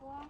응,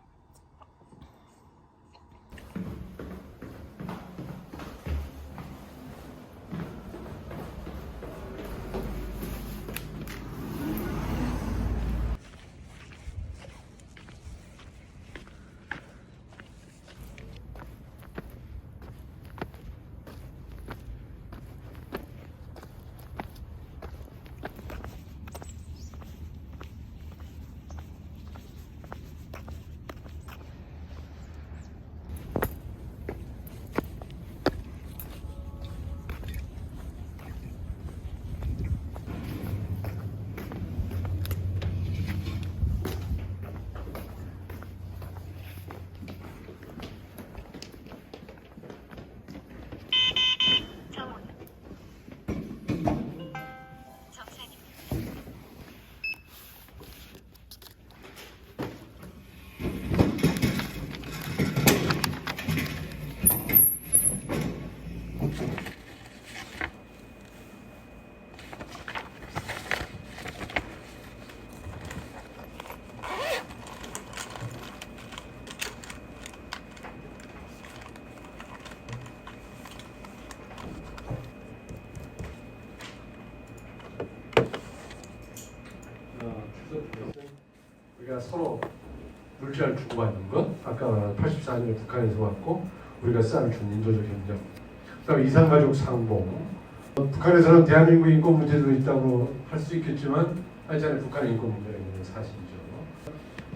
우리가 서로 물자를 주고받는 것 아까 말한 84년에 북한에서 왔고 우리가 쌀을 준 인도적 협력 그다음 이산가족 상봉. 어, 북한에서는 대한민국 인권 문제도 있다고 할 수 있겠지만 하여튼 북한의 인권 문제가 있는 사실이죠.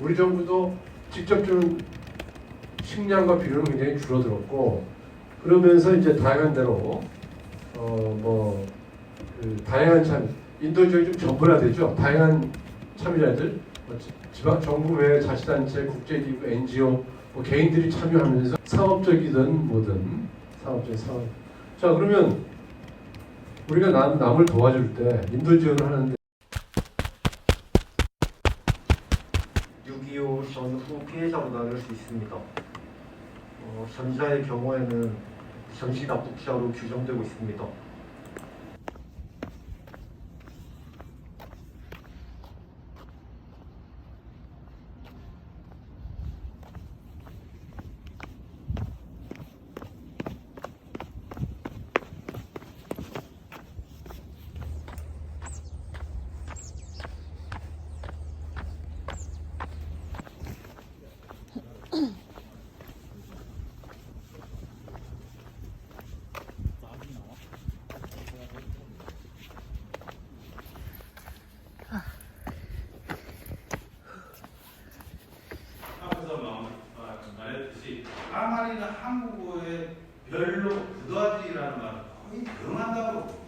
우리 정부도 직접 주는 식량과 비료는 굉장히 줄어들었고 그러면서 이제 다양한 대로 어뭐 그 다양한 참 인도주의 좀 전문화되죠. 다양한 참여자들, 뭐 지- 지방 정부 외 자치단체, 국제기구, NGO, 뭐 개인들이 참여하면서 상업적이든 뭐든 상업적 상업. 자 그러면 우리가 남, 남을 도와줄 때 인도 지원을 하는데 6.25 전후 피해자로 나눌 수 있습니다. 어, 전자의 경우에는 전시 납북자로 규정되고 있습니다. 앞에서 마- 마- 말했듯이 아마리는 한국어에 별로 그다지라는 말 거의 대응한다고.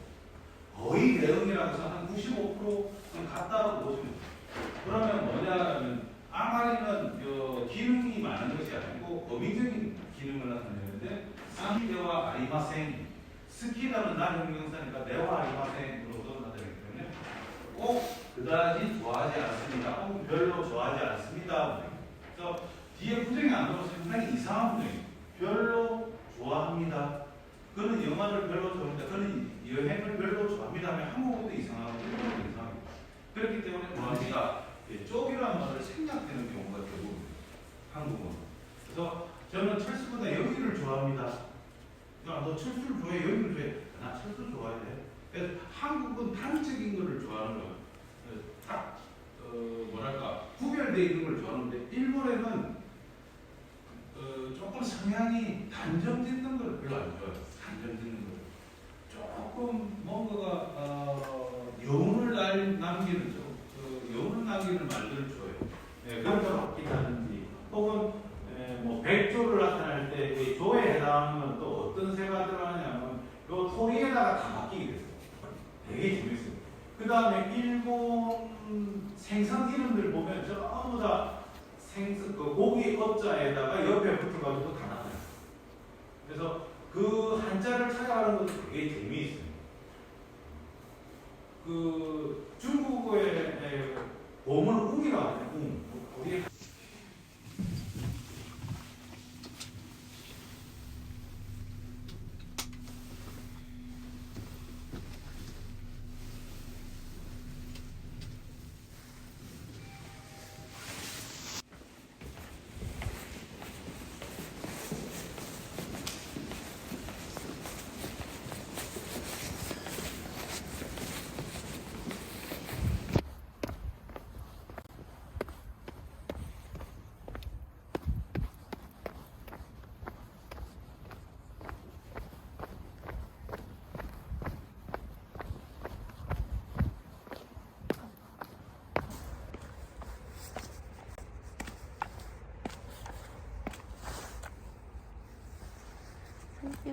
거의 대응이라고 해서 한 95%는 같다고 보시면 돼요. 그러면 뭐냐면 아마리는 그 기능이 많은 어민적인 기능을 나타내는데 상대와 아리마생 스키라는 난형용사니까 내와 아리마생으로도 나타내기 때문에 꼭 그다지 좋아하지 않습니다. 혹은 별로 좋아하지 않습니다. 그래서 뒤에 부정이 안 나오면 상당히 이상한 부정이에요. 별로 좋아합니다. 그는 영화를 별로 좋아합니다. 그는 여행을 별로 좋아합니다 하면 한국어도 이상하고 일본어도 이상하고 그렇기 때문에 우리가 쪽이라는 말을 생략되는 경우가 대부분 한국어. 그래서 저는 철수보다 여기를 좋아합니다. 야, 너 철수를 좋아해, 여기를 좋아해. 나 철수 좋아해. 그래서 한국은 단적인 거를 좋아하는 거예요. 딱 어, 뭐랄까 걸 좋아하는데 일본에는 어, 조금 성향이 단정 짓는 걸 별로 안 좋아해요. 단정 짓는 걸. 조금 뭔가가 어, 여운을 날- 남기는 좀 그, 여운을 남기는 말들을 좋아해요. 네, 그런 걸 바뀐다든지 혹은 에, 뭐 백조를 나타낼 때이 조에 해당하는 또 어떤 새가 들어가냐면 요 토리에다가 다 바뀌게 됐어요. 되게 재밌어요. 그 다음에 생수 그 고기 어자에다가 옆에 붙여가지고 다 나와요. 그래서 그 한자를 찾아가는 것도 되게 재미있어요. 그 중국어의 보물 그 웅이라고 하는 웅. 哟。